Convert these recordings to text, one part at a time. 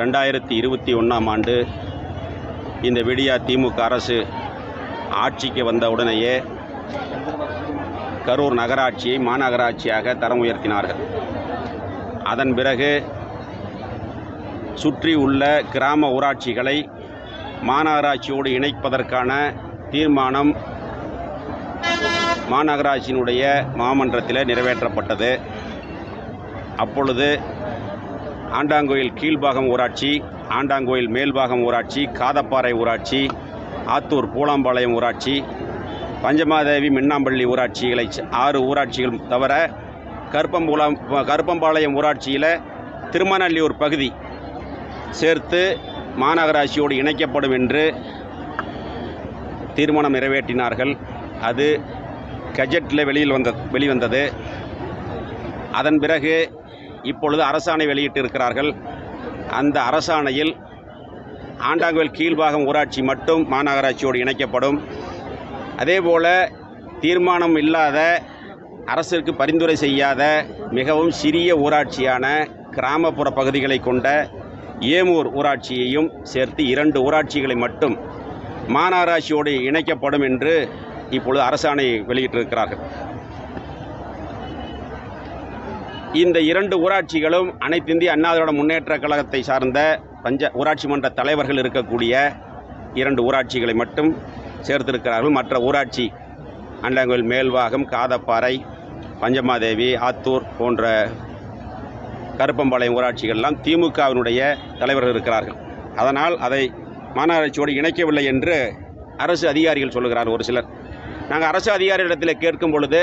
ரெண்டாயிரத்தி இருபத்தி ஒன்றாம் ஆண்டு இந்த விடியா திமுக அரசு ஆட்சிக்கு வந்த உடனேயே கரூர் நகராட்சியை மாநகராட்சியாக தரம் உயர்த்தினார்கள். அதன் பிறகு சுற்றி உள்ள கிராம ஊராட்சிகளை மாநகராட்சியோடு இணைப்பதற்கான தீர்மானம் மாநகராட்சியினுடைய மாமன்றத்தில் நிறைவேற்றப்பட்டது. அப்பொழுது ஆண்டாங்கோயில் கீழ்பாகம் ஊராட்சி ஆண்டாங்கோயில் மேல்பாகம் ஊராட்சி காதப்பாறை ஊராட்சி ஆத்தூர் பூலாம்பாளையம் ஊராட்சி பஞ்சமாதேவி மின்னாம்பள்ளி ஊராட்சிகளை ஆறு ஊராட்சிகள் தவிர கருப்பம்பூலாம் கருப்பம்பாளையம் ஊராட்சியில் திருமணல்லியூர் பகுதி சேர்த்து மாநகராட்சியோடு இணைக்கப்படும் என்று தீர்மானம் நிறைவேற்றினார்கள். அது கஜெட்டில் வெளியில் வந்த வெளிவந்தது. அதன் பிறகு இப்பொழுது அரசாணை வெளியிட்டிருக்கிறார்கள். அந்த அரசாணையில் ஆண்டாங்குவல் கீழ்பாகம் ஊராட்சி மட்டும் மாநகராட்சியோடு இணைக்கப்படும். அதேபோல தீர்மானம் இல்லாத அரசிற்கு பரிந்துரை செய்யாத மிகவும் சிறிய ஊராட்சியான கிராமப்புற பகுதிகளை கொண்ட ஏமூர் ஊராட்சியையும் சேர்த்து இரண்டு ஊராட்சிகளை மட்டும் மாநகராட்சியோடு இணைக்கப்படும் என்று இப்பொழுது அரசாணை வெளியிட்டிருக்கிறார்கள். இந்த இரண்டு ஊராட்சிகளும் அனைத்து இந்திய அண்ணா திராவிட முன்னேற்ற கழகத்தை சார்ந்த பஞ்ச ஊராட்சி மன்ற தலைவர்கள் இருக்கக்கூடிய இரண்டு ஊராட்சிகளை மட்டும் சேர்த்திருக்கிறார்கள். மற்ற ஊராட்சி அண்டாங்கோயில் மேல்வாகம் காதப்பாறை பஞ்சமாதேவி ஆத்தூர் போன்ற கருப்பம்பாளையம் ஊராட்சிகள்லாம் திமுகவினுடைய தலைவர்கள் இருக்கிறார்கள். அதனால் அதை மாநகராட்சியோடு இணைக்கவில்லை என்று அரசு அதிகாரிகள் சொல்லுகிறார் ஒரு சிலர். நாங்கள் அரசு அதிகாரிகளிடத்தில் கேட்கும் பொழுது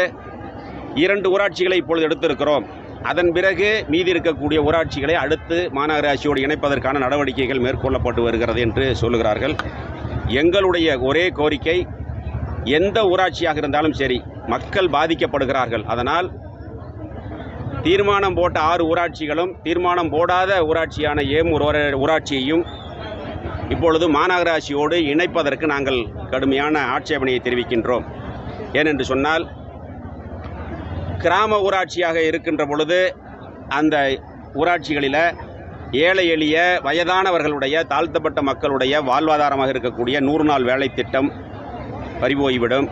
இரண்டு ஊராட்சிகளை இப்பொழுது எடுத்திருக்கிறோம். அதன் பிறகு மீதி இருக்கக்கூடிய ஊராட்சிகளை அடுத்து மாநகராட்சியோடு இணைப்பதற்கான நடவடிக்கைகள் மேற்கொள்ளப்பட்டு வருகிறது என்று சொல்லுகிறார்கள். எங்களுடைய ஒரே கோரிக்கை எந்த ஊராட்சியாக இருந்தாலும் சரி மக்கள் பாதிக்கப்படுகிறார்கள். அதனால் தீர்மானம் போட்ட ஆறு ஊராட்சிகளும் தீர்மானம் போடாத ஊராட்சியான ஏம் ஊராட்சியையும் இப்பொழுது மாநகராட்சியோடு இணைப்பதற்கு நாங்கள் கடுமையான ஆட்சேபனையை தெரிவிக்கின்றோம். ஏனென்று சொன்னால் கிராம ஊராட்சியாக இருக்கின்ற பொழுது அந்த ஊராட்சிகளில் ஏழை எளிய வயதானவர்களுடைய தாழ்த்தப்பட்ட மக்களுடைய வாழ்வாதாரமாக இருக்கக்கூடிய நூறு நாள் வேலை திட்டம் பறிபோய்விடும்.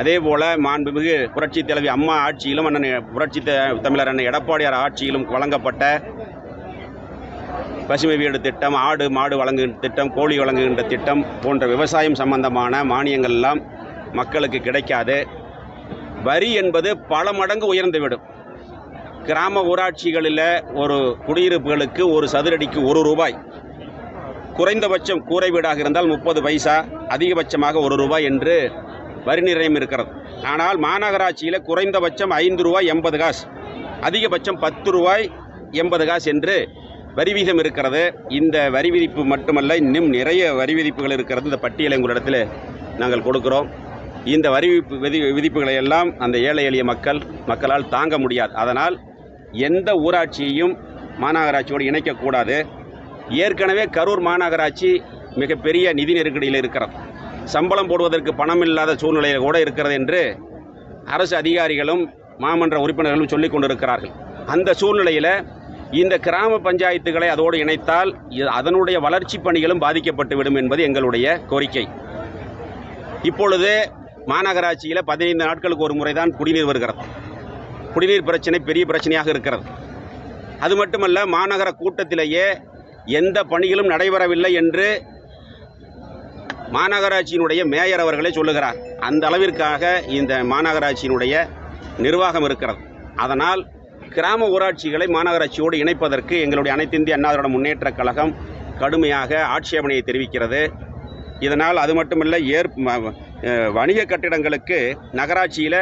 அதே போல் மாண்புமிகு புரட்சி தலைவி அம்மா ஆட்சியிலும் அண்ணன் புரட்சி தமிழர் அண்ணன் எடப்பாடியார் ஆட்சியிலும் வழங்கப்பட்ட பசுமை வீடு திட்டம் ஆடு மாடு வழங்குகின்ற திட்டம் கோழி வழங்குகின்ற திட்டம் போன்ற விவசாயம் சம்பந்தமான மானியங்கள் எல்லாம் மக்களுக்கு கிடைக்காது. வரி என்பது பல மடங்கு உயர்ந்துவிடும். கிராம ஊராட்சிகளில் ஒரு குடியிருப்புகளுக்கு ஒரு சதுரடிக்கு ஒரு ரூபாய். குறைந்தபட்சம் கூரை வீடாக இருந்தால் முப்பது பைசா அதிகபட்சமாக ஒரு ரூபாய் என்று வரி நிர்ணயம் இருக்கிறது. ஆனால் மாநகராட்சியில் குறைந்தபட்சம் ஐந்து ரூபாய் எண்பது காசு அதிகபட்சம் பத்து ரூபாய் எண்பது காசு என்று வரி வீதம் இருக்கிறது. இந்த வரி விதிப்பு மட்டுமல்ல இன்னும் நிறைய வரி விதிப்புகள் இருக்கிறது. இந்த பட்டியலை உங்களிடத்தில் நாங்கள் கொடுக்குறோம். இந்த வரி விதி விதிப்புகளை எல்லாம் அந்த ஏழை எளிய மக்கள் மக்களால் தாங்க முடியாது. அதனால் எந்த ஊராட்சியையும் மாநகராட்சியோடு இணைக்கக்கூடாது ஏற்கனவே கரூர் மாநகராட்சி மிகப்பெரிய நிதி நெருக்கடியில் இருக்கிறது. சம்பளம் போடுவதற்கு பணம் இல்லாத சூழ்நிலையில் கூட இருக்கிறது என்று அரசு அதிகாரிகளும் மாமன்ற உறுப்பினர்களும் சொல்லிக் கொண்டிருக்கிறார்கள். அந்த சூழ்நிலையில் இந்த கிராம பஞ்சாயத்துகளை அதோடு இணைத்தால் அதனுடைய வளர்ச்சி பணிகளும் பாதிக்கப்பட்டுவிடும் என்பது எங்களுடைய கோரிக்கை. இப்பொழுது மாநகராட்சியில் பதினைந்து நாட்களுக்கு ஒரு முறை தான் குடிநீர் வருகிறது. குடிநீர் பிரச்சனை பெரிய பிரச்சனையாக இருக்கிறது. அது மட்டுமல்ல மாநகர கூட்டத்திலேயே எந்த பணிகளும் நடைபெறவில்லை என்று மாநகராட்சியினுடைய மேயர் அவர்களே சொல்லுகிறார். அந்த அளவிற்காக இந்த மாநகராட்சியினுடைய நிர்வாகம் இருக்கிறது. அதனால் கிராம ஊராட்சிகளை மாநகராட்சியோடு இணைப்பதற்கு எங்களுடைய அனைத்து இந்திய அண்ணா முன்னேற்றக் கழகம் கடுமையாக ஆட்சேபனையை தெரிவிக்கிறது. இதனால் அது மட்டுமல்ல ஏற் வணிக கட்டிடங்களுக்கு நகராட்சியில்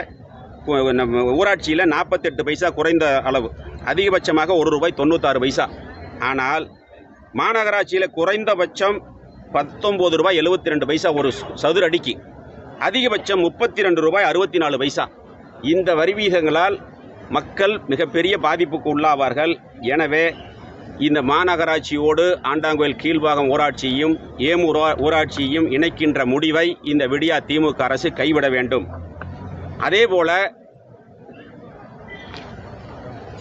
ஊராட்சியில் நாற்பத்தெட்டு பைசா குறைந்த அளவு. அதிகபட்சமாக ஒரு ரூபாய் தொண்ணூத்தாறு பைசா. ஆனால் மாநகராட்சியில் குறைந்தபட்சம் பத்தொம்போது ரூபாய் எழுபத்தி ரெண்டு பைசா ஒரு சதுர அடிக்கு. அதிகபட்சம் முப்பத்தி ரெண்டு ரூபாய் அறுபத்தி நாலு பைசா. இந்த வரி வீதங்களால் மக்கள் மிகப்பெரிய பாதிப்புக்கு உள்ளாவார்கள். எனவே இந்த மாநகராட்சியோடு ஆண்டாங்கோயில் கீழ்பாகம் ஊராட்சியும் ஏமூர் ஊராட்சியும் ஊராட்சியையும் இணைக்கின்ற முடிவை இந்த விடியா திமுக அரசு கைவிட வேண்டும். அதேபோல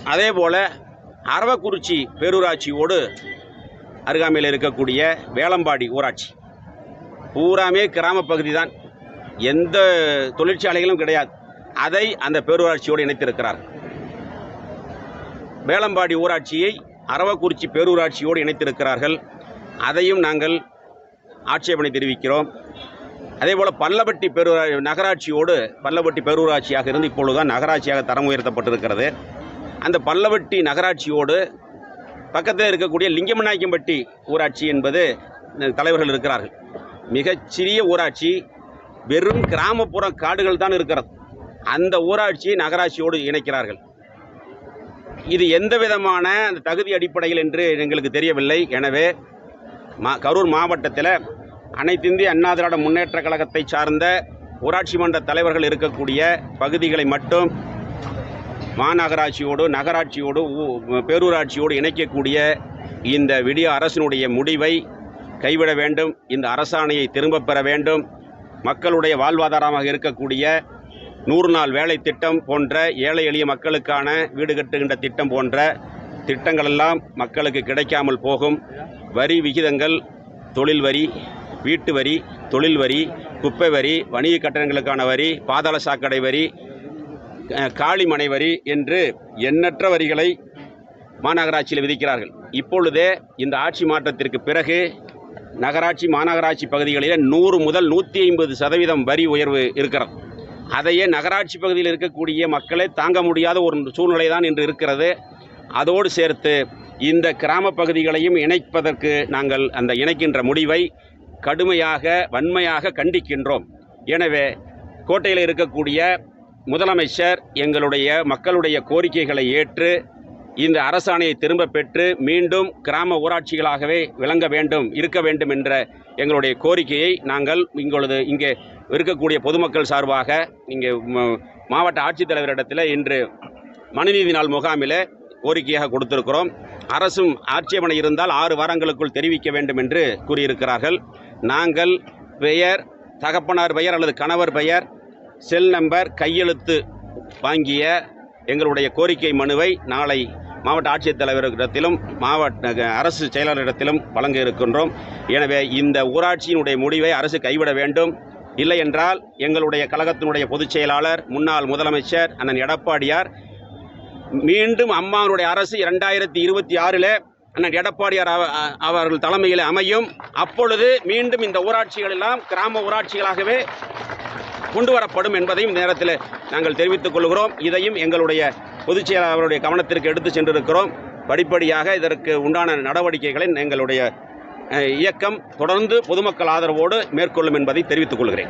அதேபோல அரவக்குறிச்சி பேரூராட்சியோடு அருகாமையில் இருக்கக்கூடிய வேளம்பாடி ஊராட்சி. பூராமே கிராம பகுதி தான் எந்த தொழிற்சாலைகளும் கிடையாது. அதை அந்த பேரூராட்சியோடு இணைத்திருக்கிறார் வேளம்பாடி ஊராட்சியை அரவக்குறிச்சி பேரூராட்சியோடு இணைத்திருக்கிறார்கள். அதையும் நாங்கள் ஆட்சேபனை தெரிவிக்கிறோம். அதேபோல் பல்லவட்டி பேரூரா நகராட்சியோடு பல்லவட்டி பேரூராட்சியாக இருந்து இப்பொழுதுதான் நகராட்சியாக தரம் உயர்த்தப்பட்டிருக்கிறது. அந்த பல்லவட்டி நகராட்சியோடு பக்கத்தில் இருக்கக்கூடிய லிங்கமநாயக்கம்பட்டி ஊராட்சி என்பது தலைவர்கள் இருக்கிறார்கள். மிகச்சிறிய ஊராட்சி வெறும் கிராமப்புற காடுகள் தான் இருக்கிறது. அந்த ஊராட்சியை நகராட்சியோடு இணைக்கிறார்கள். இது எந்த விதமான அந்த தகுதி அடிப்படையில் என்று எங்களுக்கு தெரியவில்லை. எனவே மா கரூர் மாவட்டத்தில் அனைத்து இந்திய அண்ணா திராவிட முன்னேற்ற கழகத்தை சார்ந்த ஊராட்சி மன்ற தலைவர்கள் இருக்கக்கூடிய பகுதிகளை மட்டும் மாநகராட்சியோடு நகராட்சியோடு பேரூராட்சியோடு இணைக்கக்கூடிய இந்த விடிய அரசினுடைய முடிவை கைவிட வேண்டும். இந்த அரசாணையை திரும்பப் பெற வேண்டும். மக்களுடைய வாழ்வாதாரமாக இருக்கக்கூடிய நூறு நாள் வேலை திட்டம் போன்ற ஏழை எளிய மக்களுக்கான வீடு கட்டுகின்ற திட்டம் போன்ற திட்டங்களெல்லாம் மக்களுக்கு கிடைக்காமல் போகும். வரி விகிதங்கள் தொழில் வரி வீட்டு வரி தொழில் வரி குப்பை வரி வணிக கட்டணங்களுக்கான வரி பாதாள சாக்கடை வரி காளிமனை வரி என்று எண்ணற்ற வரிகளை மாநகராட்சியில் விதிக்கிறார்கள். இப்பொழுதே இந்த ஆட்சி மாற்றத்திற்கு பிறகு நகராட்சி மாநகராட்சி பகுதிகளில் நூறு முதல் நூற்றி ஐம்பது சதவீதம் வரி உயர்வு இருக்கிறது. அதையே நகராட்சி பகுதியில் இருக்கக்கூடிய மக்களை தாங்க முடியாத ஒரு சூழ்நிலை தான் இன்று இருக்கிறது. அதோடு சேர்த்து இந்த கிராம பகுதிகளையும் இணைப்பதற்கு நாங்கள் அந்த இணைக்கின்ற முடிவை கடுமையாக வன்மையாக கண்டிக்கின்றோம். எனவே கோட்டையில் இருக்கக்கூடிய முதலமைச்சர் எங்களுடைய மக்களுடைய கோரிக்கைகளை ஏற்று இந்த அரசாணையை திரும்ப பெற்று மீண்டும் கிராம ஊராட்சிகளாகவே விளங்க வேண்டும் இருக்க வேண்டும் என்ற எங்களுடைய கோரிக்கையை நாங்கள் இங்கொழுது இங்கே இருக்கக்கூடிய பொதுமக்கள் சார்பாக இங்கே ம- மாவட்ட ஆட்சித்தலைவரிடத்தில் இன்று மனுநீதி நாள் முகாமில் கோரிக்கையாக கொடுத்திருக்கிறோம். அரசும் ஆட்சேபனை இருந்தால் ஆறு வாரங்களுக்குள் தெரிவிக்க வேண்டும் என்று கூறியிருக்கிறார்கள். நாங்கள் பெயர் தகப்பனார் பெயர் அல்லது கணவர் பெயர் செல் நம்பர் கையெழுத்து வாங்கிய எங்களுடைய கோரிக்கை மனுவை நாளை மாவட்ட ஆட்சித்தலைவரிடத்திலும் மாவட்ட அரசு செயலாளரிடத்திலும் வழங்க இருக்கின்றோம். எனவே இந்த ஊராட்சியினுடைய முடிவை அரசு கைவிட வேண்டும். இல்லை என்றால் எங்களுடைய கழகத்தினுடைய பொதுச் செயலாளர் முன்னாள் முதலமைச்சர் அண்ணன் எடப்பாடியார் மீண்டும் அம்மாவுடைய அரசு இரண்டாயிரத்தி இருபத்தி ஆறில் அண்ணன் எடப்பாடியார் அவ- அவர்கள் தலைமையில் அமையும். அப்பொழுது மீண்டும் இந்த ஊராட்சிகள் எல்லாம் கிராம ஊராட்சிகளாகவே கொண்டு வரப்படும் என்பதையும் நேரத்தில் நாங்கள் தெரிவித்துக் கொள்கிறோம். இதையும் எங்களுடைய பொதுச் செயலாளருடைய கவனத்திற்கு எடுத்து சென்றிருக்கிறோம். படிப்படியாக இதற்கு உண்டான நடவடிக்கைகளை எங்களுடைய இயக்கம் தொடர்ந்து பொதுமக்கள் ஆதரவோடு மேற்கொள்ளும் என்பதை தெரிவித்துக் கொள்கிறேன்.